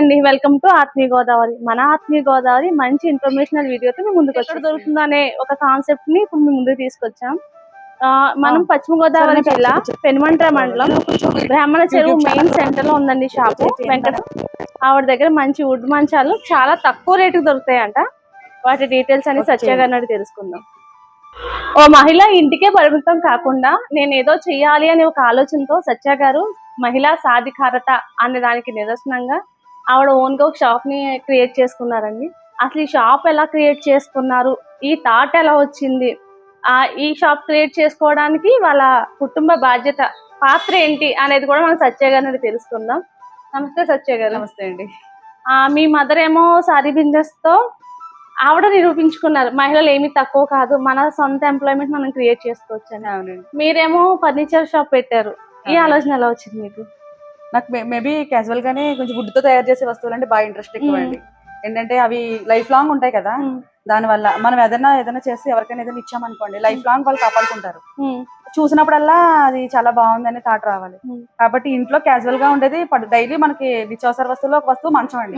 అండి. Welcome to ఆత్మీయ గోదావరి. మన ఆత్మీయ గోదావరి మంచి ఇన్ఫర్మేషనల్ వీడియోతో మేము ముందుకు ఎక్కడ దొరుకుతుందో అనే ఒక కాన్సెప్ట్ని ఇప్పుడు మేము ముందుకు తీసుకొచ్చాం. ఆ, మనం పశ్చిమ గోదావరి జిల్లా పెనుమంట్ర మండలం బ్రాహ్మణ చెరువు మెయిన్ సెంటర్లో ఉందండి షాపు. వెంకట ఆవిడ దగ్గర మంచి వుడ్ మంచాలు చాలా తక్కువ రేటుకి దొరుకుతాయంట. వాటి డీటెయిల్స్ అని సత్య గారిని అడిగి తెలుసుకుందాం. ఓ మహిళ ఇంటికే పరిమితం కాకుండా నేను ఏదో చెయ్యాలి అనే ఒక ఆలోచనతో సత్య గారు మహిళా సాధికారత అనే దానికి నిదర్శనంగా ఆవిడ ఓన్గా ఒక షాప్ని క్రియేట్ చేసుకున్నారండి. అసలు ఈ షాప్ ఎలా క్రియేట్ చేసుకున్నారు? ఈ థాట్ ఎలా వచ్చింది? ఆ ఈ షాప్ క్రియేట్ చేసుకోవడానికి వాళ్ళ కుటుంబ బాధ్యత పాత్ర ఏంటి అనేది కూడా మనం సత్య గారిని తెలుసుకుందాం. నమస్తే సత్య గారు. నమస్తే అండి. ఆ, మీ మదర్ ఏమో సారీ బిజినెస్తో ఆవిడ నిరూపించుకున్నారు. మహిళలు ఏమీ తక్కువ కాదు. మన సొంత ఎంప్లాయ్మెంట్ మనం క్రియేట్ చేసుకోవచ్చు అని అవునండి. మీరేమో ఫర్నిచర్ షాప్ పెట్టారు. ఈ. ఆలోచన ఎలా వచ్చింది మీకు? నాకు మేబీ క్యాజువల్ గానే కొంచెం wood తో తయారు చేసే వస్తువులు అంటే బాగా ఇంట్రెస్ట్ ఎక్కువ. అండి. ఏంటంటే అవి లైఫ్ లాంగ్ ఉంటాయి కదా. దాని వల్ల మనం ఏదైనా ఏదైనా చేసి ఎవరికైనా ఏదైనా ఇచ్చామనుకోండి లైఫ్ లాంగ్ వాళ్ళు కాపాడుకుంటారు. చూసినప్పుడల్లా అది చాలా బాగుందని థాట్ రావాలి. కాబట్టి ఇంట్లో క్యాజువల్గా ఉండేది డైలీ మనకి నిత్యావసర వస్తువులో ఒక వస్తువు మంచం అండి.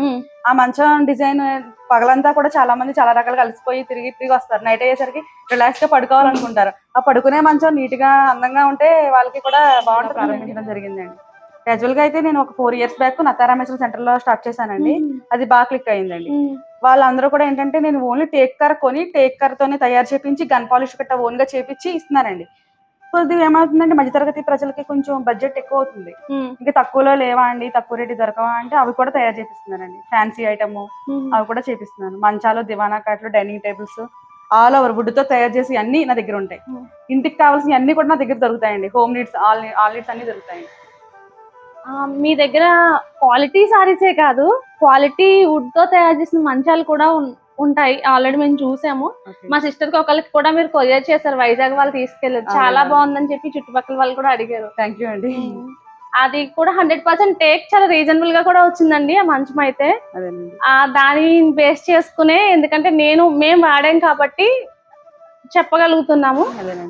ఆ మంచం డిజైన్ పగలంతా కూడా చాలా మంది చాలా రకాలుగా కలిసిపోయి తిరిగి తిరిగి వస్తారు. నైట్ అయ్యేసరికి రిలాక్స్గా పడుకోవాలనుకుంటారు. ఆ పడుకునే మంచం నీట్గా అందంగా ఉంటే వాళ్ళకి కూడా బాగుంటుంది ప్రారంభించడం జరిగిందండి. క్యాజువల్గా అయితే నేను ఒక ఫోర్ ఇయర్స్ బ్యాక్ నతారామేశ్వరం సెంటర్లో స్టార్ట్ చేశానండి. అది బాగా క్లిక్ అయిందండి. వాళ్ళందరూ కూడా ఏంటంటే నేను ఓన్లీ టేక్ కర్ కొని టేక్ కర్ తోనే తయారు చేపించి గన్ పాలిష్ గట్ట ఓన్గా చేపించి ఇస్తున్నానండి సో ఇది ఏమవుతుందంటే మధ్యతరగతి ప్రజలకి కొంచెం బడ్జెట్ ఎక్కువ అవుతుంది. ఇంకా తక్కువలో లేవా అండి తక్కువ రేటు దొరకవా అంటే అవి కూడా తయారు చేపిస్తున్నానండి ఫ్యాన్సీ ఐటమ్. అవి కూడా చేపిస్తున్నాను మంచాలు దివానా కాట్లు డైనింగ్ టేబుల్స్ ఆల్ ఓవర్ వుడ్తో తయారు చేసి అన్ని నా దగ్గర ఉంటాయి. ఇంటికి కావాల్సిన అన్ని కూడా నా దగ్గర దొరుకుతాయండి. Home needs all all needs అన్ని దొరుకుతాయి ఆ, మీ దగ్గర క్వాలిటీ సారీసే కాదు క్వాలిటీ వుడ్తో తయారు చేసిన మంచాలు కూడా ఉంటాయి. ఆల్రెడీ మేము చూసాము. మా సిస్టర్కి ఒకరికి కూడా మీరు కొరియర్ చేశారు. వైజాగ్ వాళ్ళు తీసుకెళ్ళారు చాలా. బాగుందని చెప్పి చుట్టుపక్కల వాళ్ళు కూడా అడిగారు. థ్యాంక్ యూ అండి. అది కూడా హండ్రెడ్ పర్సెంట్ టేక్ చాలా రీజనబుల్గా కూడా వచ్చిందండి ఆ మంచం అయితే. దాని బేస్ చేసుకునే ఎందుకంటే నేను మేము వాడాం కాబట్టి చెప్పగలుగుతున్నాము.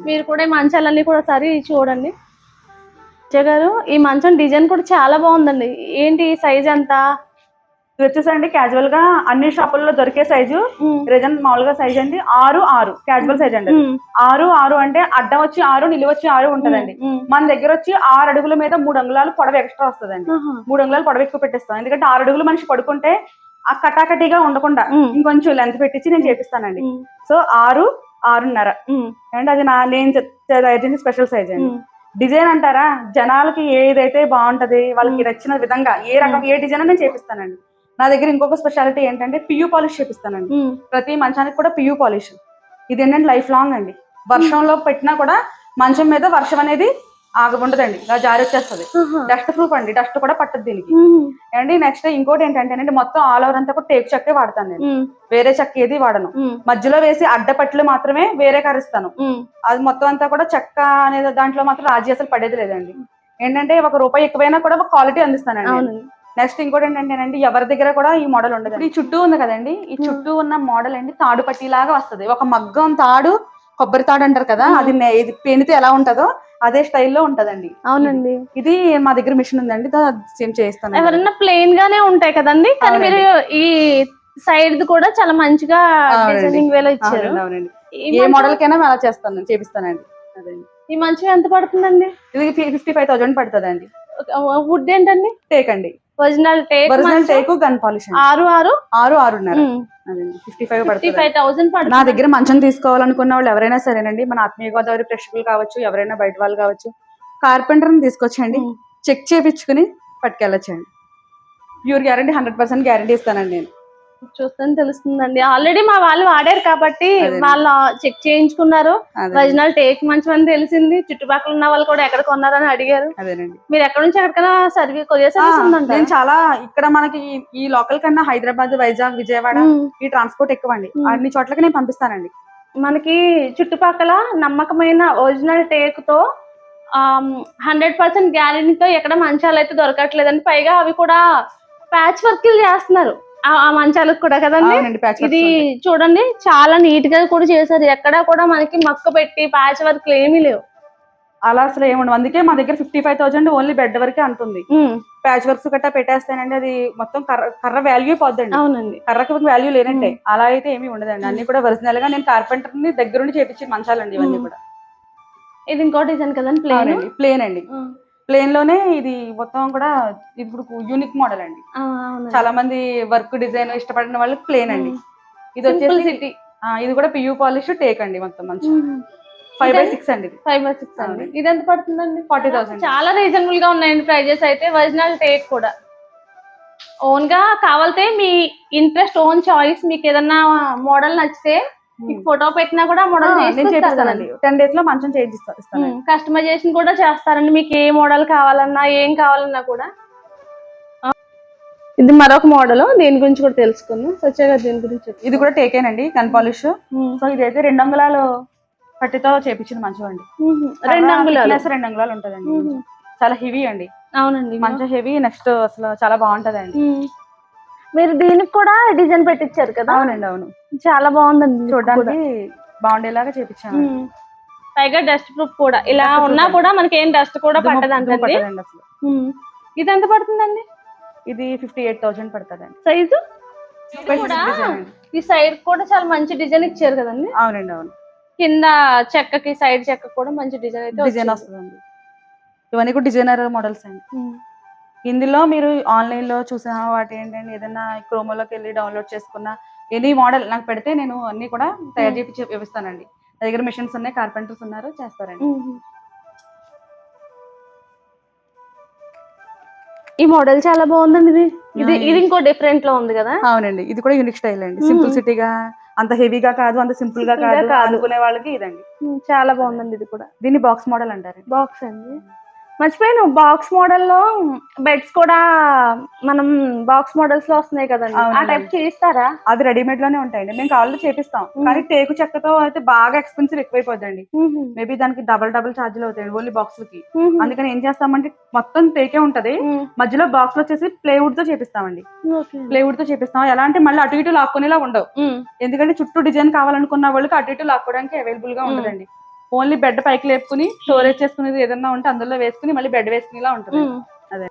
మీరు కూడా మంచాలన్నీ కూడా సరి చూడండి. విజయ్ గారు ఈ మంచం డిజైన్ కూడా చాలా బాగుందండి. ఏంటి సైజ్ ఎంత ఇది వచ్చేసండి క్యాజువల్గా అన్ని షాపుల్లో దొరికే సైజు రిజన్ మామూలుగా సైజ్ అండి. ఆరు ఆరు క్యాజువల్ సైజ్ అండి. ఆరు ఆరు అంటే అడ్డం వచ్చి ఆరు నిలువ వచ్చి ఆరు ఉంటదండి. మన దగ్గర వచ్చి ఆరు అడుగుల మీద మూడు అంగుళాలు పొడవు ఎక్స్ట్రా వస్తుందండి. మూడు అంగుళాలు పొడవు ఎక్కువ పెట్టిస్తాం. ఎందుకంటే ఆరు అడుగులు మనిషి పడుకుంటే ఆ కటాకటిగా ఉండకుండా. ఇంకొంచెం లెంత్ పెట్టించి నేను చేపిస్తానండి. సో ఆరు ఆరున్నర. అండ్ అది నా నేను స్పెషల్ సైజ్ అండి. డిజైన్ అంటారా? జనాలకి ఏదైతే బాగుంటది వాళ్ళకి నచ్చిన విధంగా ఏ రకం ఏ డిజైన్ నేను చేపిస్తానండి. నా దగ్గర ఇంకొక స్పెషాలిటీ ఏంటంటే పియూ పాలిష్ చేపిస్తానండి. ప్రతి మంచానికి కూడా పియూ పాలిష్ ఇది ఏంటంటే లైఫ్ లాంగ్ అండి. వర్షంలో పెట్టినా కూడా మంచం మీద వర్షం అనేది ఆగ ఉండదండి ఇలా జారి వచ్చేస్తుంది. డస్ట్ ప్రూఫ్ అండి. డస్ట్ కూడా పట్టదు దీనికి. అండి నెక్స్ట్ ఇంకోటి ఏంటంటే మొత్తం ఆల్ ఓవర్ అంతా కూడా టేక్ చెక్కే వాడతాను నేను. వేరే చెక్క ఏది వాడను. మధ్యలో వేసి అడ్డపట్లు మాత్రమే వేరే కరిస్తాను. అది మొత్తం అంతా కూడా చెక్క అనేది దాంట్లో మాత్రం రాజీ అసలు పడేది లేదండి. ఏంటంటే ఒక రూపాయి ఎక్కువైనా కూడా ఒక క్వాలిటీ అందిస్తానండి నెక్స్ట్ ఇంకోటి ఏంటంటే ఎవరి దగ్గర కూడా ఈ మోడల్ ఉండదు ఈ చుట్టూ ఉంది కదండి. ఈ చుట్టూ ఉన్న మోడల్ అండి తాడు పట్టి లాగా వస్తది. ఒక మగ్గం తాడు కొబ్బరి తాడు అంటారు కదా. అది ఇది పెనితే ఎలా ఉంటదో అదే స్టైల్లో ఉంటదండి. అవునండి. ఇది మా దగ్గర మిషన్ ఉందండి సేమ్ చేస్తాను ఎవరైనా ప్లెయిన్ గానే ఉంటాయి కదండి కానీ మీరు ఈ సైడ్ కూడా చాలా మంచిగా. డిజైనింగ్ వేలో ఇచ్చారు. అవునండి, ఏ మోడల్ కైనా అలా చేస్తాను చేపిస్తానండి. అదే. ఈ మంచం ఎంత పడుతుందండి? ఇది ఫిఫ్టీ ఫైవ్ థౌసండ్ పడుతుందండి. వుడ్ ఏంటండి? టేక్ అండి. Original teak original teak gun polish ఆరు ఆరు? ఆరు ఆరున్నర. అదే fifty five fifty five thousand నా దగ్గర మంచం తీసుకోవాలనుకున్న వాళ్ళు ఎవరైనా సరేనండి మన ఆత్మీయ గోదావరి ప్రేక్షకులు కావచ్చు ఎవరైనా బయట వాళ్ళు కావచ్చు కార్పెంటర్ని తీసుకొచ్చండి ఉమ్. చెక్ చేపించుకుని పట్టుకెళ్ళొచ్చండి pure guarantee hundred percent guarantee ఇస్తానండి నేను. చూస్తాను తెలుస్తుందండి. ఆల్రెడీ మా వాళ్ళు వాడారు కాబట్టి. వాళ్ళు చెక్ చేయించుకున్నారు. ఒరిజినల్ టేక్ మంచం అని తెలిసింది. చుట్టుపక్కల ఉన్న వాళ్ళు కూడా ఎక్కడ కొన్నారని అడిగారు. అదేనండి. మీరు ఎక్కడ నుంచి ఎక్కడికైనా సర్వీస్ కొరియర్ సర్వీస్ ఉందంట నేను చాలా ఇక్కడ మనకి ఈ- లోకల్ కన్నా హైదరాబాద్ వైజాగ్ విజయవాడ ఈ ట్రాన్స్పోర్ట్ ఎక్కువ అండి. అన్ని చోట్లకి నేను పంపిస్తానండి. మనకి చుట్టుపక్కల నమ్మకమైన ఒరిజినల్ టేక్తో హండ్రెడ్ పర్సెంట్ గ్యారెంటీతో ఎక్కడ మంచాలు అయితే దొరకట్లేదండి. పైగా అవి కూడా ప్యాచ్ వర్క్ చేస్తున్నారు. ఆ మంచాలకు కూడా కదండి? ఇది. చూడండి చాలా నీట్గా కూడా చేశారు. ఎక్కడ కూడా మనకి మక్క పెట్టి ప్యాచ్ వర్క్ ఏమీ లేవు. అలా అసలు ఏముండదు అందుకే మా దగ్గర fifty five thousand only bed వరకే అంటుంది. ప్యాచ్ వర్క్స్ గట్టా పెట్టేస్తానండి అది మొత్తం కర్ర కర్ర వాల్యూ పోద్దండి. అవునండి. కర్రకు వాల్యూ లేనంటే అలా అయితే ఏమీ ఉండదండి. అన్ని కూడా ఒరిజినల్గా నేను కార్పెంటర్ని దగ్గరుండి చేపించిన మంచాలండి ఇవన్నీ. కూడా. ఇది ఇంకో డిజైన్ కదండి ప్లేన్ ప్లేన్ అండి. ప్లేన్లోనే ఇది మొత్తం కూడా ఇప్పుడు యూనిక్ మోడల్ అండి. చాలా మంది వర్క్ డిజైన్ ఇష్టపడిన వాళ్ళకి ప్లేన్ అండి. ఇది వచ్చేసి ఇది కూడా పియూ పాలిష్ టేక్ అండి మొత్తం మంచి ఫైవ్ బై సిక్స్ అండి ఇది. ఫైవ్ బై సిక్స్ అండి. ఇది ఎంత పడుతుందండి? ఫార్టీ థౌసండ్ చాలా రీజనబుల్గా ఉన్నాయండి ప్రైజెస్ అయితే. ఒరిజినల్ టేక్ కూడా. ఓన్గా కావాలితే మీ ఇంట్రెస్ట్ ఓన్ చాయిస్ మీకు ఏదన్నా మోడల్ నచ్చితే ఫోటో పెట్టినా కూడా మోడల్ నేను చేపిస్తానండి. టెన్ డేస్లో మంచం చేంజ్ కస్టమైజేషన్ కూడా చేస్తారండి. మీకు ఏ మోడల్ కావాలన్నా ఏం కావాలన్నా కూడా. ఇది మరొక మోడల్ దీని గురించి కూడా తెలుసుకుందాం. సత్యగా దీని గురించి. ఇది కూడా టేకేనండి కన్ పాలిష్. ఉమ్. సో ఇదైతే రెండు అంగుళాలు పట్టితో చేపించిన మంచం అండి. రెండు అంగుళాలు రెండు అంగుళాలు ఉంటదండి. చాలా హెవీ అండి. అవునండి. మంచం హెవీ నెక్స్ట్ అసలు చాలా బాగుంటదండి. మీరు దీనికి కూడా డిజైన్ పెట్టించారు కదా అవునండి అవును చాలా బాగుందండి. చూడడానికి బాగుండేలాగా చేపించాను. పైగా డస్ట్ ప్రూఫ్ కూడా ఇలా ఉన్నా అండి. కూడా మనకి ఏం డస్ట్ కూడా అసలు ఉమ్. ఇది ఎంత పడుతుందండి ఇది ఫిఫ్టీ ఎయిట్ థౌసండ్ పడుతుందండి సైజు. ఈ సైడ్ కూడా చాలా మంచి డిజైన్ ఇచ్చారు కదండి అవునండి అవును కింద చెక్కకి సైడ్ చెక్క కూడా మంచి డిజైన్ అయితే డిజైన్. వస్తుందండి ఇవన్నీ కూడా డిజైనర్ మోడల్స్ అండి. ఇందులో మీరు ఆన్లైన్లో చూసిన వాటి ఏంటంటే ఏదైనా క్రోమోలోకి వెళ్ళి డౌన్లోడ్ చేసుకున్న ఎనీ మోడల్ నాకు పెడితే నేను అన్ని కూడా తయారు చేసి చూపిస్తానండి నా దగ్గర మిషన్స్ ఉన్నాయి కార్పెంటర్స్ ఉన్నారు చేస్తారండి. ఈ మోడల్ చాలా బాగుందండి ఇది. ఇది ఇది ఇంకో డిఫరెంట్లో ఉంది కదా? అవునండి. ఇది కూడా యూనిక్ స్టైల్ అండి. సింపుల్ సిటీగా అంత హెవీగా కాదు అంత సింపుల్గా కాదు. అనుకునే వాళ్ళకి ఇదండి. చాలా బాగుందండి ఇది కూడా. దీన్ని బాక్స్ మోడల్ అంటారండి. బాక్స్ అండి. మర్చిపోయాను బాక్స్ మోడల్లో బెడ్స్ కూడా మనం బాక్స్ మోడల్స్లో వస్తున్నాయి కదండి. ఆ అవునండి. టైప్ చేయిస్తారా? అది రెడీమేడ్లోనే ఉంటాయండి. మేము కావాలంటే చేపిస్తాం. కానీ టేకు చెక్కతో అయితే బాగా ఎక్స్పెన్సివ్ ఎక్కువైపోద్దండి. మేబీ దానికి డబల్ డబల్ ఛార్జీలు అవుతాయండి ఓన్లీ బాక్స్కి అందుకని ఏం చేస్తామంటే మొత్తం టేకే ఉంటది. మధ్యలో బాక్స్ వచ్చేసి ప్లేవుడ్తో చేపిస్తామండి. ప్లేవుడ్తో చేపిస్తాం. ఎలా అంటే మళ్ళీ అటు ఇటు లాక్కునేలా ఉండవు. ఎందుకంటే చుట్టూ డిజైన్ కావాలనుకున్న వాళ్ళకి అటు ఇటు లాక్కోవడానికి అవైలబుల్గా మ్మ్. ఓన్లీ బెడ్ పైకి లేపుకుని స్టోరేజ్ చేసుకునేది ఏదన్నా ఉంటే అందులో వేసుకుని మళ్ళీ బెడ్ వేసుకునేలా ఉంటుంది. అదే.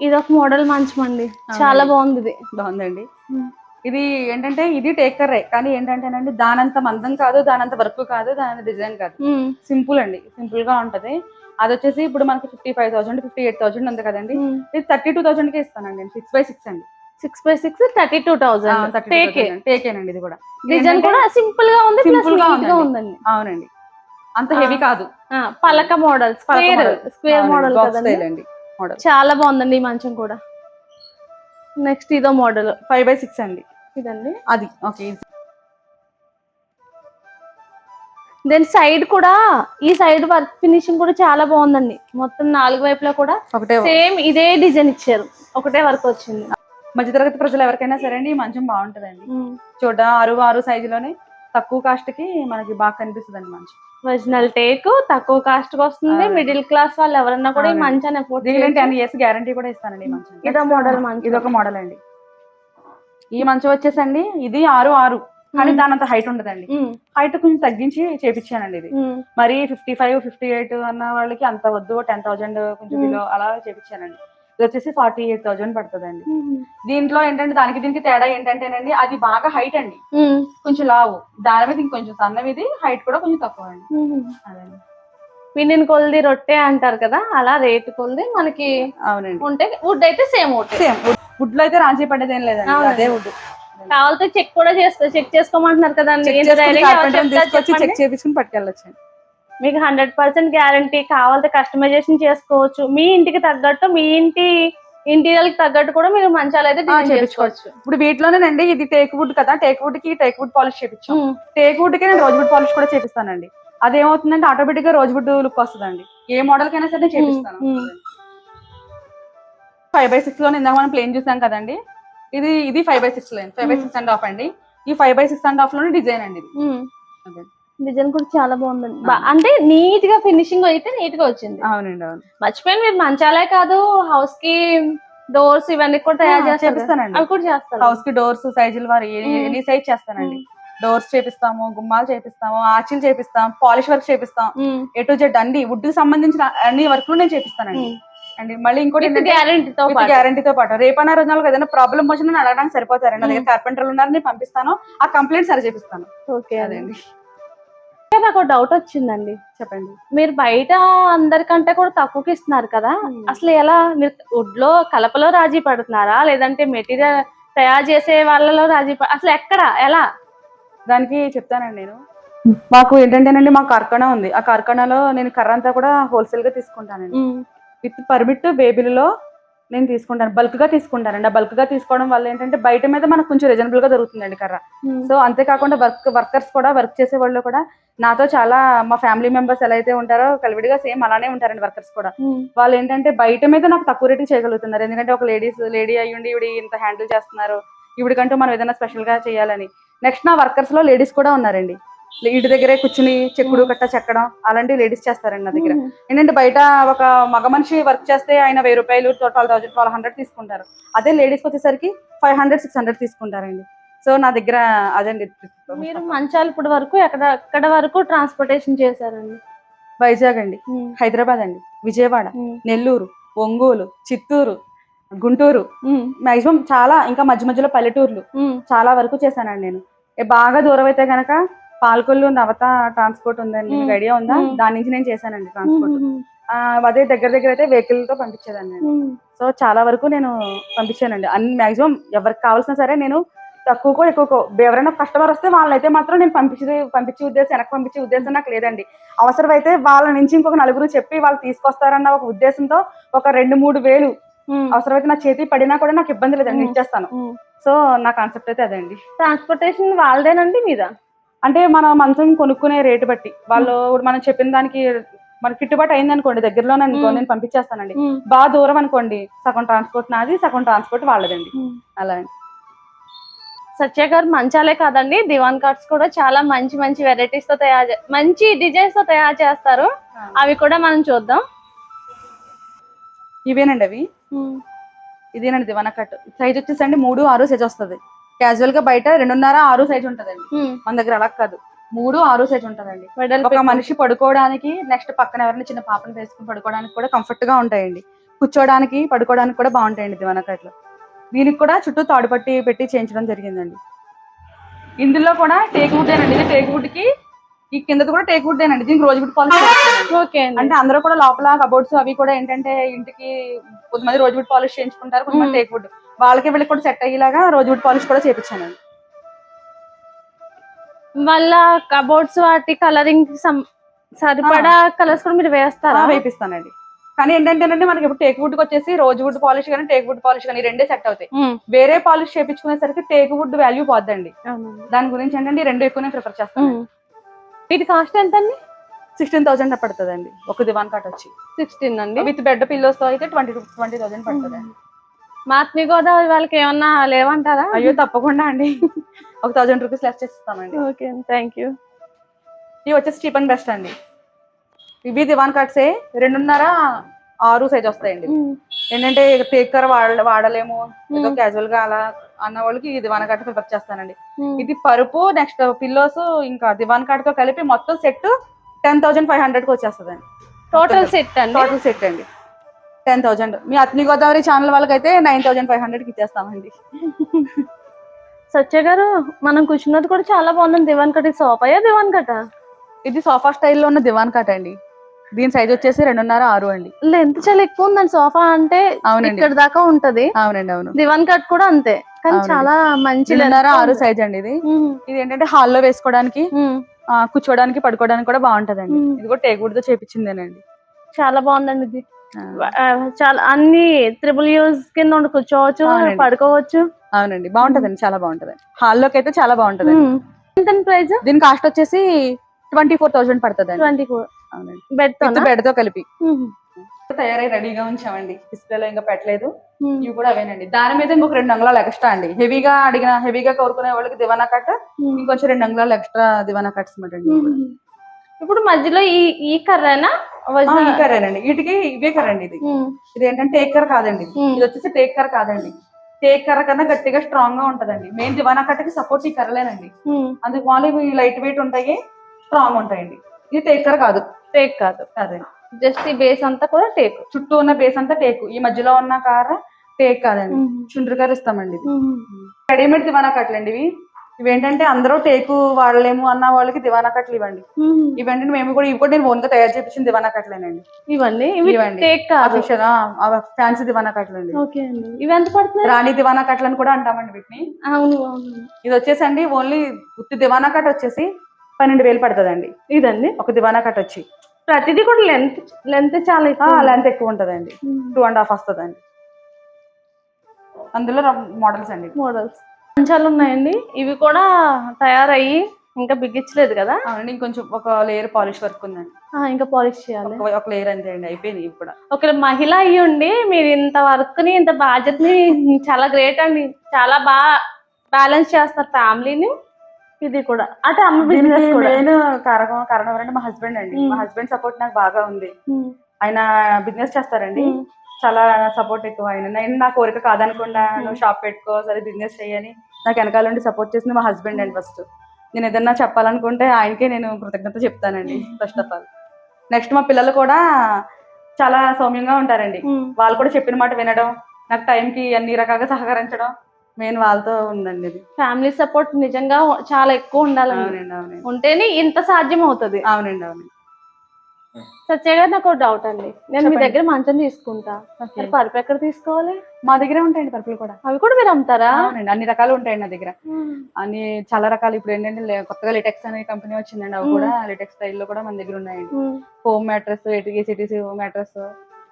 ఇది ఒక మోడల్ మంచం అండి చాలా బాగుంది ఇది బాగుందండి ఇది ఏంటంటే ఇది టేకరే కానీ ఏంటంటేనండి దానంత మందం కాదు దానంత వర్క్ కాదు దానంత డిజైన్ కాదు. సింపుల్ అండి సింపుల్గా ఉంటది. అది వచ్చేసి ఇప్పుడు మనకి fifty five thousand fifty eight thousand ఉంది కదండి. ఇది థర్టీ టూ థౌసండ్కి ఇస్తానండి సిక్స్ బై సిక్స్ అండి. Six by six thirty two thousand టేకే. టేకేనండి ఇది కూడా. డిజైన్ కూడా సింపుల్గా ఉంది సింపుల్గా ఉందండి. అవునండి. అంత హెవీ కాదు. పలక మోడల్ స్క్వేర్ స్క్వేర్ మోడల్ అండి మోడల్ చాలా బాగుందండి ఈ మంచం కూడా. నెక్స్ట్ ఇదో మోడల్ ఫైవ్ బై సిక్స్ అండి. ఇదండి? అది ఓకే దెన్ సైడ్ కూడా ఈ సైడ్ వర్క్ ఫినిషింగ్ కూడా చాలా బాగుందండి. మొత్తం నాలుగు వైపులా కూడా ఒకటే సేమ్ ఇదే డిజైన్ ఇచ్చారు. ఒకటే వర్క్ వచ్చింది. మధ్యతరగతి ప్రజలు ఎవరికైనా సరే అండి మంచం బాగుంటదండి. చూడ ఆరు ఆరు సైజులోనే తక్కువ కాస్ట్కి మనకి బాగా కనిపిస్తుంది అండి మంచం ఒరిజినల్ టేక్ తక్కువ కాస్ట్కి వస్తుంది. మిడిల్ క్లాస్ వాళ్ళు ఎవరన్నా కూడా ఈ దీని చేయొచ్చు. టెన్ ఇయర్స్ గ్యారంటీ కూడా ఇస్తానండి మంచం ఇదో model మంచం. ఇది ఒక మోడల్ అండి ఈ మంచం వచ్చేసండి ఇది ఆరు ఆరు కానీ. దాని అంత హైట్ ఉండదండి హైట్ కొంచెం తగ్గించి చేపించానండి ఇది మరి ఫిఫ్టీ ఫైవ్ ఫిఫ్టీ ఎయిట్ అన్న వాళ్ళకి అంత వద్దు టెన్ థౌసండ్ కొంచెం. బిలో అలా చేపించానండి ఇది వచ్చేసి ఫార్టీ ఎయిట్ థౌసండ్ పడుతుందండి. దీంట్లో ఏంటంటే దానికి దీనికి తేడా ఏంటంటేనండి అది బాగా హైట్ అండి. కొంచెం లావు. దాని మీద ఇంకొంచెం సన్నవి ఇది హైట్ కూడా కొంచెం తక్కువ అండి. అదండి పిండిని కొలిది రొట్టె అంటారు కదా అలా రేటు కొలిది మనకి అవునండి. ఉంటే వుడ్ అయితే సేమ్ ఒకటి సేమ్ వుడ్లో అయితే రాజీ పడేది ఏం లేదండి. అదే వుడ్ కావాలంటే చెక్ కూడా చేసుకో చెక్ చేసుకోమంటున్నారు కదండి. చెక్ చేసుకుని పట్టుకెళ్ళచ్చు మీకు హండ్రెడ్ పర్సెంట్ గ్యారంటీ కావాలంటే కస్టమైజేషన్ చేసుకోవచ్చు. మీ ఇంటికి తగ్గట్టు మీ ఇంటి ఇంటీరియర్కి తగ్గట్టు కూడా మీరు మంచాలు అయితే చేసుకోవచ్చు. ఇప్పుడు వీటిలోనేనండి ఇది టేక్ వుడ్ కదా టేక్ వుడ్కి టేక్ వుడ్ పాలిష్ ఉమ్, టేక్ వుడ్కి నేను రోజ్ వుడ్ పాలిష్ కూడా చేపిస్తానండి. అదేమవుతుందంటే ఆటోమేటిక్గా రోజ్ వుడ్ లుక్ వస్తుందండి. ఏ మోడల్ కైనా సరే చేపిస్తాను. ఫైవ్ బై సిక్స్లో ఇందాక మనం ప్లేన్ చూసాం కదండి. ఇది ఇది five by six line. Five by. Six and half అండి. ఈ ఫైవ్ బై సిక్స్ అండ్ హాఫ్లోనే డిజైన్ అండి ఇది. అదే. డిజైన్ కూడా చాలా బాగుందండి. అంటే నీట్గా ఫినిషింగ్ అయితే నీట్గా వచ్చింది. అవునండి అవును. మర్చిపోయాను మీరు మంచాలే కాదు హౌస్కి డోర్స్ ఇవన్నీ కూడా తయారు? చేపిస్తానండి. అవి కూడా చేస్తారు. హౌస్కి డోర్స్ సైజులు వారి మ్మ్. ఎనీ సైజ్ చేస్తానండి. డోర్స్ చేపిస్తాము గుమ్మాలు చేపిస్తాము ఆర్చిలు చేపిస్తాం పాలిష్ వర్క్ చేపిస్తాం. ఏ టు జెడ్ అన్ని వుడ్కి సంబంధించిన అన్ని వర్క్లు నేను చేపిస్తానండి. అండ్ మళ్ళీ ఇంకోటి విత్ గ్యారెంటీ తో పాటు. గ్యారంటీతో పాటు. రేపన్నా రోజు నాలుగు ఏదైనా ప్రాబ్లం వచ్చినా అడగడానికి సరిపోతారండి. దగ్గర కార్పెంటర్లు ఉన్నారు నేను పంపిస్తాను ఆ కంప్లైంట్ సరి చేపిస్తాను. ఓకే అదేండి. నాకు డౌట్ వచ్చిందండి. చెప్పండి. మీరు బయట అందరికంటే కూడా తక్కువకి ఇస్తున్నారు కదా. అసలు ఎలా? మీరు వుడ్లో కలపలో రాజీ పడుతున్నారా? లేదంటే మెటీరియల్ తయారు చేసే వాళ్ళలో రాజీ అసలు ఎక్కడ? ఎలా? దానికి చెప్తానండి నేను. మాకు ఏంటంటేనండి మా కార్ఖానా ఉంది. ఆ కార్ఖానాలో నేను కర్ర అంతా కూడా హోల్సేల్గా తీసుకుంటానండి. విత్ పర్మిట్ బేబీలలో నేను తీసుకుంటాను. బల్క్గా తీసుకుంటానండి ఆ బల్క్గా తీసుకోవడం వల్ల ఏంటంటే బయట మీద మనకు కొంచెం రీజనబుల్గా దొరుకుతుందండి కర్ర. సో అంతేకాకుండా వర్క్ వర్కర్స్ కూడా వర్క్ చేసే వాళ్ళు కూడా నాతో చాలా మా ఫ్యామిలీ మెంబర్స్ ఎలా అయితే ఉంటారో కలివిడిగా సేమ్ అలానే ఉంటారండి వర్కర్స్ కూడా. వాళ్ళు ఏంటంటే బయట మీద నాకు తక్కువ రేటుకి చేయగలుగుతున్నారు. ఎందుకంటే ఒక లేడీస్ లేడీ అయ్యుండి ఇవిడ ఇంత హ్యాండిల్ చేస్తున్నారు. ఇవిడికంటూ మనం ఏదైనా స్పెషల్గా చేయాలని. నెక్స్ట్ నా వర్కర్స్లో లేడీస్ కూడా ఉన్నారండి. ఇంటి దగ్గరే కూర్చుని చెక్కుడు కట్ట చెక్కడం అలాంటి లేడీస్ చేస్తారండి నా దగ్గర. ఏంటంటే బయట ఒక మగ మనిషి వర్క్ చేస్తే ఆయన వెయ్యి రూపాయలు ట్వెల్వ్ థౌసండ్ ట్వెల్వ్ హండ్రెడ్ తీసుకుంటారు. అదే లేడీస్కి వచ్చేసరికి ఫైవ్ హండ్రెడ్ సిక్స్ హండ్రెడ్ తీసుకుంటారండి. సో నా దగ్గర అదండి మీరు మంచాలు ఇప్పటి వరకు ఎక్కడ ఎక్కడ వరకు ట్రాన్స్పోర్టేషన్ చేశారండి? వైజాగ్ అండి. హైదరాబాద్ అండి. విజయవాడ నెల్లూరు ఒంగోలు చిత్తూరు గుంటూరు. మాక్సిమం చాలా ఇంకా మధ్య మధ్యలో పల్లెటూర్లు చాలా వరకు చేశానండి నేను. బాగా దూరం అయితే గనక పాలకొల్లు నవత ట్రాన్స్పోర్ట్ ఉందండి. మీకు. ఐడియా ఉందా. దాని నుంచి నేను చేశానండి ట్రాన్స్పోర్ట్. అదే దగ్గర దగ్గర అయితే వెహికల్తో పంపించేదాన్ని నేను సో చాలా వరకు నేను పంపించానండి. అన్ని మాక్సిమం ఎవరికి కావాల్సిన సరే నేను తక్కువకో ఎక్కువకో ఎవరైనా కస్టమర్ వస్తే వాళ్ళైతే మాత్రం నేను పంపించే పంపించే ఉద్దేశం వెనక్కి పంపించే ఉద్దేశం నాకు లేదండి. అవసరం అయితే వాళ్ళ నుంచి ఇంకొక నలుగురు చెప్పి వాళ్ళు తీసుకొస్తారన్న ఒక ఉద్దేశంతో ఒక రెండు మూడు వేలు అవసరమైతే నా చేతి పడినా కూడా నాకు ఇబ్బంది లేదండి. ఇచ్చేస్తాను. సో నా కాన్సెప్ట్ అయితే అదండి ట్రాన్స్పోర్టేషన్ వాళ్ళదేనండి మీద? అంటే మన మంచం కొనుక్కునే రేటు బట్టి వాళ్ళు మనం చెప్పిన దానికి మనకి గిట్టుబాటు అయింది అనుకోండి దగ్గరలోనే అనుకో. నేను పంపించేస్తానండి. బాగా దూరం అనుకోండి సగం ట్రాన్స్పోర్ట్ నాది సగం ట్రాన్స్పోర్ట్ వాళ్ళదండి. అలా అండి సత్య గారు మంచాలే కాదండి దివాన్ కార్డ్స్ కూడా చాలా మంచి మంచి వెరైటీస్తో తయారు మంచి డిజైన్స్తో తయారు చేస్తారు. అవి కూడా మనం చూద్దాం. ఇవేనండి అవి. ఇదేనండి దివాన కట్. సైజ్ వచ్చేసండి మూడు ఆరు సైజ్ వస్తుంది. క్యాజువల్గా బయట రెండున్నర ఆరు సైజ్ ఉంటదండి. మన దగ్గర అలా కాదు. మూడు ఆరు సైజ్ ఉంటదండి. ఒక మనిషి పడుకోవడానికి నెక్స్ట్ పక్కన ఎవరైనా చిన్న పాపను వేసుకుని పడుకోవడానికి కూడా కంఫర్ట్గా ఉంటాయండి. కూర్చోడానికి పడుకోవడానికి కూడా బాగుంటాయండి దివాన కట్లు దీనికి కూడా చుట్టూ తాడుపట్టి పెట్టి చేయించడం జరిగిందండి. ఇందులో కూడా టేక్ వుడ్ అండి ఇది టేక్ వుడ్కి ఈ కిందది కూడా టేక్ వుడ్ అండి దీనికి రోజు వుడ్ పాలిష్ ఓకే అంటే అందరూ కూడా లోపల కబోర్డ్స్ అవి కూడా ఏంటంటే ఇంటికి కొంతమంది రోజు వుడ్ పాలిష్ చేయించుకుంటారు కొంతమంది. Teak wood. వాళ్ళకి వీళ్ళకి కూడా సెట్ అయ్యేలాగా రోజు వుడ్ పాలిష్ కూడా చేయించాను వాళ్ళ కబోర్డ్స్ వాటి కలరింగ్ సరిపడా కలర్స్ కూడా మీరు వేస్తారా? వేపిస్తానండి కానీ ఏంటంటేనండి మనకి ఇప్పుడు టేక్ వుడ్ వచ్చేసి రోజు వుడ్ పాలిష్ కానీ టేక్ వుడ్ పాలిష్ కానీ రెండే సెట్ అవుతాయి. వేరే పాలిష్ చేయించుకునేసరికి టేక్ వుడ్ వాల్యూ పోద్దండి. దాని గురించి ఏంటంటే రెండు ఎక్కువనే ప్రిఫర్ చేస్తాను వీటి కాస్ట్ ఎంత అండి సిక్స్టీన్ థౌసండ్ పడుతుందండి. ఒక దివాన్ కట్ వచ్చి. సిక్స్టీన్ అండి. విత్ బెడ్ పిల్లోస్తో అయితే ట్వంటీ ట్వంటీ థౌసండ్ పడుతుందండి. మాత్మి గోదావరి వాళ్ళకి ఏమన్నా లేవంటారా? అయ్యో తప్పకుండా అండి. ఒక థౌసండ్ రూపీస్ లెస్ చేస్తామండి ఓకే థ్యాంక్ యూ ఇవి వచ్చేసి చీప్ అండ్ బెస్ట్ అండి. ఇవి దివాన్ కట్సే రెండున్నర ఆరు సైజ్ వస్తాయండి. ఏంటంటే టేకర్ వాడ వాడలేము. ఏదో. క్యాజువల్గా అలా అన్న వాళ్ళకి ఈ దివాన్ కట్ ప్రిఫర్ చేస్తానండి ఇది పరుపు నెక్స్ట్ పిల్లోస్ ఇంకా దివాన్ కట్తో కలిపి మొత్తం సెట్ టెన్ థౌసండ్ ఫైవ్ హండ్రెడ్కి వచ్చేస్తుందండి టోటల్ సెట్ అండి? టోటల్ సెట్ అండి. టెన్ థౌసండ్ మీ అత్ని గోదావరి ఛానల్ వాళ్ళకైతే నైన్ థౌసండ్ ఫైవ్ హండ్రెడ్కి ఇచ్చేస్తామండి. సత్య గారు మనం కూర్చున్నది కూడా చాలా బాగుంది దివాన్ కట్ సోఫాయా దివాన్ కట ఇది సోఫా స్టైల్లో ఉన్న దివాన్ కట్ అండి. దీని సైజ్ వచ్చేసి రెండున్నర ఆరు అండి. లెంత్ చాలా ఎక్కువ ఉందండి సోఫా అంటే అవునండి. ఇక్కడ దాకా ఉంటది. అవునండి అవును. దివాన్ కట్ కూడా అంతే. కానీ. చాలా మంచి ఆరు. సైజ్ అండి ఇది. ఇది ఏంటంటే హాల్లో వేసుకోవడానికి కూర్చోడానికి పడుకోవడానికి కూడా బాగుంటదండి. ఇది కూడా టేక్ వుడ్తో చేపించిందేనండి. చాలా బాగుందండి ఇది. చాలా అన్ని త్రిబుల్ యూస్ కింద ఉండి కూర్చోవచ్చు. పడుకోవచ్చు. అవునండి. బాగుంటదండి. చాలా బాగుంటదండి. హాల్లోకి అయితే చాలా బాగుంటదండి. ఎంత ప్రైస్? దీని కాస్ట్ వచ్చేసి ట్వంటీ ఫోర్ థౌసండ్ పడుతుందండి. ట్వంటీ ఫోర్ బెడ్ బెడ్తో కలిపి. తయారై రెడీగా ఉంచామండి. డిస్ప్లేలో ఇంకా పెట్టలేదు. ఇవి కూడా అవేనండి. దాని మీద ఇంకొక రెండు అంగుళాలు ఎక్స్ట్రా అండి. హెవీగా అడిగిన హెవీగా కోరుకునే వాళ్ళకి దివానా కట్ ఇంకొంచెం రెండు అంగుళాలు ఎక్స్ట్రా దివానా కట్స్ అండి ఇప్పుడు మధ్యలో ఈ ఈ కర్రేనా? కర్రేనండి. వీటికి ఇవే కర్రండి ఇది. ఇది ఏంటంటే టేక్ కర్ర కాదండి ఇది. వచ్చేసి టేక్ కర్ర కాదండి. టేక్ కర్ర కన్నా గట్టిగా స్ట్రాంగ్గా ఉంటదండి. మెయిన్ దివానా కట్టకి సపోర్ట్ ఈ కర్రలేనండి. అందుకు వాళ్ళు ఇవి లైట్ వెయిట్ ఉంటాయి స్ట్రాంగ్ ఉంటాయండి. ఇది టేక్ కర్ర కాదు. టేక్ కాదు. కాదండి. జస్ట్ ఈ బేస్ అంతా కూడా టేక్ చుట్టూ ఉన్న బేస్ అంతా టేకు ఈ మధ్యలో ఉన్న కార టేక్ కాదండి. చుండ్రు కర్ర ఇస్తామండి రెడీమేడ్ దివానా కట్టలండి ఇవి ఇవి. ఏంటంటే అందరూ టేకు వాడలేము అన్న వాళ్ళకి దివానా కట్టలు ఇవ్వండి. ఇవండి మేము కూడా ఇవి కూడా నేను ఓన్గా తయారు చేపించిన దివానా కట్టలేనండి. ఇవన్నీ ఇవి ఇవ్వండి. ఫ్యాన్సీ దివానా ఓకే అండి. ఇవి ఎంత పడుతున్నాయి? రాణి దివానా కట్టలని కూడా అంటామండి వీటిని. అవును అవును. ఇది వచ్చేసండి ఓన్లీ ఉత్తి దివానా కట్ వచ్చేసి పన్నెండు వేలు పడుతుందండి. ఇదండి? ఒక దివానా కట్ వచ్చి. ప్రతిదీ కూడా లెంత్ లెంత్ చాలా ఎక్కువ లెంత్ ఎక్కువ ఉంటుందండి. టూ అండ్ హాఫ్ వస్తుందండి. అందులో మోడల్స్ అండి. మోడల్స్ మంచాలు ఉన్నాయండి. ఇవి కూడా తయారయ్యి ఇంకా బిగించలేదు కదా? అవునండి ఇంకొంచెం ఒక లేయర్ పాలిష్ వర్క్ ఉందండి. ఇంకా పాలిష్ చేయాలి. ఒక- లేయర్ అంతే అండి అయిపోయింది ఇవి కూడా. ఒక మహిళ అయ్యి ఉండి మీరు ఇంత వర్క్ని ఇంత బాధ్యతని చాలా గ్రేట్ అండి. చాలా బాగా బ్యాలెన్స్ చేస్తారు ఫ్యామిలీని. ఇది కూడా. అంటే అమ్మ బిజినెస్ మెయిన్ కారణం కారణం ఎవరంటే మా హస్బెండ్ అండి. మా హస్బెండ్ సపోర్ట్ నాకు బాగా ఉంది. ఆయన బిజినెస్ చేస్తారండి. చాలా సపోర్ట్ ఎక్కువ ఆయన. నేను నా కోరిక కాదనకుండా. నువ్వు షాప్ పెట్టుకో సరే బిజినెస్ చేయని నాకు వెనకాల నుండి సపోర్ట్ చేసింది మా హస్బెండ్ అండి ఫస్ట్ నేను ఏదన్నా చెప్పాలనుకుంటే ఆయనకే నేను కృతజ్ఞత చెప్తానండి ఫస్ట్ ఆఫ్ ఆల్ నెక్స్ట్ మా పిల్లలు కూడా చాలా సౌమ్యంగా ఉంటారండి. వాళ్ళు కూడా చెప్పిన మాట వినడం నాకు టైంకి అన్ని రకాలుగా సహకరించడం మెయిన్ వాళ్ళతో ఉందండి ఇది. ఫ్యామిలీ సపోర్ట్ నిజంగా చాలా ఎక్కువ ఉండాలండి అవునండి అవునండి. ఉంటేనే ఇంత సాధ్యం అవుతుంది. అవునండి అవునండి. సత్య గారు నాకు డౌట్ అండి. నేను మీ చెప్పండి. దగ్గర మంచం తీసుకుంటా. మరి పరుపు ఎక్కడ తీసుకోవాలి? మా దగ్గరే ఉంటాయండి పరుపులు కూడా. అవి కూడా మీరు అమ్ముతారా? అవునండి అన్ని రకాలు ఉంటాయండి నా దగ్గర. అన్ని చాలా రకాలు. ఇప్పుడు ఏంటంటే లే- కొత్తగా లిటెక్స్ అనే కంపెనీ వచ్చిందండి అవి. కూడా లిటెక్స్ స్టైల్లో కూడా మన దగ్గర ఉన్నాయండి. హోమ్ మ్యాట్రస్ ఎయిటీ CTC home mattress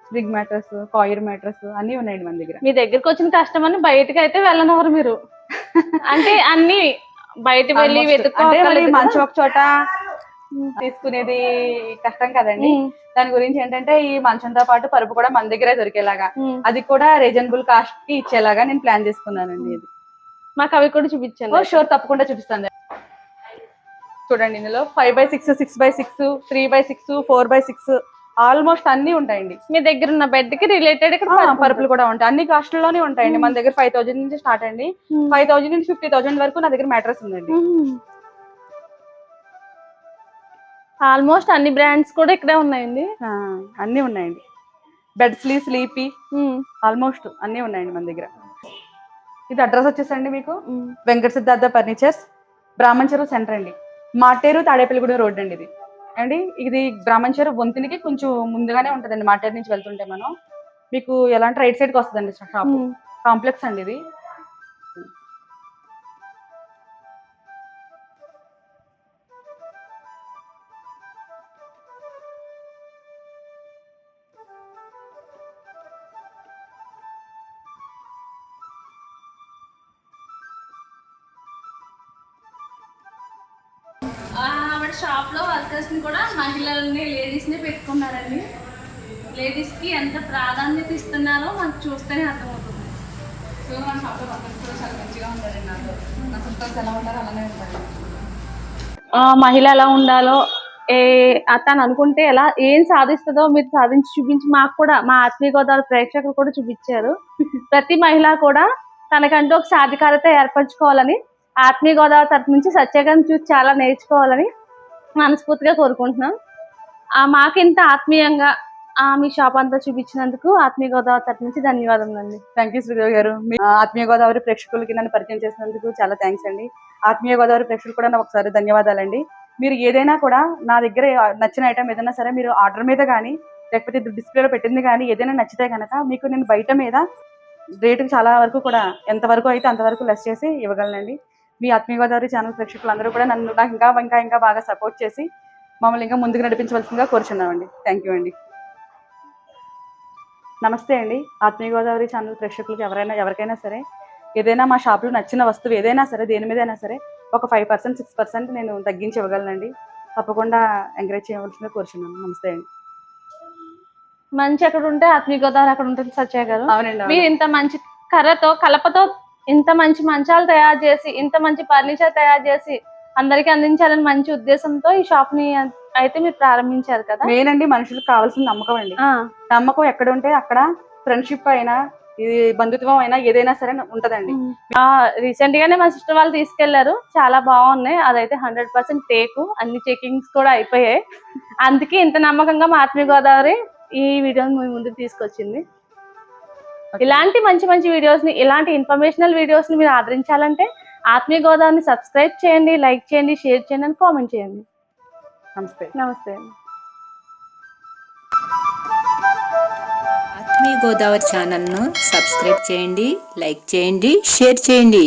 spring mattress coir mattress అన్ని ఉన్నాయండి మన దగ్గర. మీ దగ్గరికి వచ్చిన కస్టమర్ బయటకి అయితే వెళ్ళనవరు మీరు. అంటే అన్ని బయట వెళ్ళి వెతుక్కోవాలి మంచి ఒక చోట తీసుకునేది కష్టం కదండి. దాని గురించి ఏంటంటే ఈ మంచంతో పాటు పరుపు కూడా మన దగ్గరే దొరికేలాగా. అది కూడా రీజనబుల్ కాస్ట్కి ఇచ్చేలాగా నేను ప్లాన్ చేసుకున్నానండి ఇది. మాకు అవి కూడా చూపించండి. షూర్ తప్పకుండా చూపిస్తాను. చూడండి ఇందులో five by six six by six three by six four by six almost అన్ని ఉంటాయండి. మీ దగ్గర ఉన్న బెడ్కి రిలేటెడ్ పరుపులు కూడా ఉంటాయి. అన్ని కాస్ట్లోనే ఉంటాయండి. మన దగ్గర ఫైవ్ థౌసండ్ నుంచి స్టార్ట్ అండి. ఫైవ్ థౌసండ్ నుంచి ఫిఫ్టీ థౌసండ్ వరకు నా దగ్గర మ్యాట్రస్ ఉందండి. ఆల్మోస్ట్ అన్ని బ్రాండ్స్ కూడా ఇక్కడే ఉన్నాయండి. అన్ని ఉన్నాయండి. బెడ్ స్లీ స్లీపీ ఆల్మోస్ట్ అన్ని ఉన్నాయండి మన దగ్గర. ఇది అడ్రస్ వచ్చేసండి మీకు. వెంకట సిద్ధార్థ ఫర్నిచర్స్ బ్రాహ్మణ్ చెరువు సెంటర్ అండి. మాటేరు తాడేపల్లిగూడెం రోడ్ అండి ఇది. అండి ఇది బ్రాహ్మణ్ చెరువు వంతినికి కొంచెం ముందుగానే ఉంటుందండి మాటేరు నుంచి వెళ్తుంటే మనం. మీకు ఎలాంటి రైట్ సైడ్కి వస్తుందండి షాప్. కాంప్లెక్స్ అండి ఇది. మహిళల్ని లేడీస్ని పెట్టుకున్నారండి. లేడీస్కి ఎంత ప్రాధాన్యత ఇస్తున్నారో మనకు చూస్తేనే అర్థమవుతుంది. సో మన షాప్లో చాలా మంచిగా ఉంటారండి నాతో. నా సిస్టర్స్ ఎలా ఉంటారో అలానే ఉంటారు. ఆ, మహిళ ఎలా ఉండాలో ఏ తను అనుకుంటే ఎలా ఏం సాధిస్తుందో మీరు సాధించి చూపించి మాకు కూడా మా ఆత్మీయ గోదావరి ప్రేక్షకులు కూడా చూపించారు. ప్రతి మహిళ కూడా తనకంటూ ఒక సాధికారత ఏర్పరచుకోవాలని ఆత్మీయ గోదావరి తరపు నుంచి సత్యాగ్రహం చూసి చాలా నేర్చుకోవాలని మనస్ఫూర్తిగా కోరుకుంటున్నాం. ఆ మాకు ఇంత ఆత్మీయంగా ఆ మీ షాప్ అంతా చూపించినందుకు ఆత్మీయ గోదావరి తరఫు నుంచి ధన్యవాదములు అండి థ్యాంక్ యూ శ్రీదేవి గారు. మీ ఆత్మీయ గోదావరి ప్రేక్షకులకి నన్ను పరిచయం చేసినందుకు చాలా థ్యాంక్స్ అండి. ఆత్మీయ గోదావరి ప్రేక్షకులు కూడా నాకు ఒకసారి ధన్యవాదాలండి. మీరు ఏదైనా కూడా నా దగ్గర నచ్చిన ఐటమ్ ఏదైనా సరే మీరు ఆర్డర్ మీద కానీ లేకపోతే డిస్ప్లేలో పెట్టింది కానీ ఏదైనా నచ్చితే కనుక మీకు నేను బయట మీద రేటు చాలా వరకు కూడా ఎంతవరకు అయితే అంతవరకు లెస్ చేసి ఇవ్వగలనండి. మీ ఆత్మీయ గోదావరి ఛానల్ ప్రేక్షకులు అందరూ కూడా నన్ను నాకు ఇంకా ఇంకా ఇంకా బాగా సపోర్ట్ చేసి మమ్మల్ని ఇంకా ముందుకు నడిపించవలసిందిగా కోరుచున్నామండి. థ్యాంక్ యూ అండి. నమస్తే అండి. ఆత్మీయ గోదావరి ఛానల్ ప్రేక్షకులకు ఎవరైనా ఎవరికైనా సరే ఏదైనా మా షాప్లో నచ్చిన వస్తువు ఏదైనా సరే దేని మీదైనా సరే ఒక ఫైవ్ పర్సెంట్ సిక్స్ పర్సెంట్ నేను తగ్గించి ఇవ్వగలనండి తప్పకుండా ఎంకరేజ్ చేయవలసిందిగా కోరుచున్నాను. నమస్తే అండి. మంచి అక్కడ ఉంటే ఆత్మీయ గోదావరి అక్కడ ఉంటుంది సత్య గారు. అవునండి అవును. మీరు ఇంత మంచి కర్రతో కలపతో ఇంత మంచి మంచాలు తయారు చేసి ఇంత మంచి ఫర్నిచర్ తయారు చేసి అందరికి అందించాలని మంచి ఉద్దేశంతో ఈ షాప్ని అయితే మీరు ప్రారంభించారు కదా? మెయిన్ అండి మనుషులకు కావాల్సిన నమ్మకం అండి. ఆ, నమ్మకం ఎక్కడ ఉంటే అక్కడ ఫ్రెండ్షిప్ అయినా ఇది బంధుత్వం అయినా ఏదైనా సరే ఉంటదండి. ఆ రీసెంట్ గానే మా సిస్టర్ వాళ్ళు తీసుకెళ్ళారు. చాలా బాగున్నాయి. అదైతే హండ్రెడ్ పర్సెంట్ టేకు అన్ని చెకింగ్స్ కూడా అయిపోయాయి. అందుకే ఇంత నమ్మకంగా మా ఆత్మీయ గోదావరి ఈ వీడియోని మీ ముందుకు తీసుకొచ్చింది. ఇలాంటి మంచి మంచి వీడియోస్ని ఇలాంటి ఇన్ఫర్మేషనల్ వీడియోస్ని మీరు ఆదరించాలంటే ఆత్మీయ గోదావరిని సబ్స్క్రైబ్ చేయండి లైక్ చేయండి షేర్ చేయండి అని కామెంట్ చేయండి. నమస్తే. నమస్తే అండి. ఆత్మీయ గోదావరి ఛానల్ను సబ్స్క్రైబ్ చేయండి లైక్ చేయండి షేర్ చేయండి.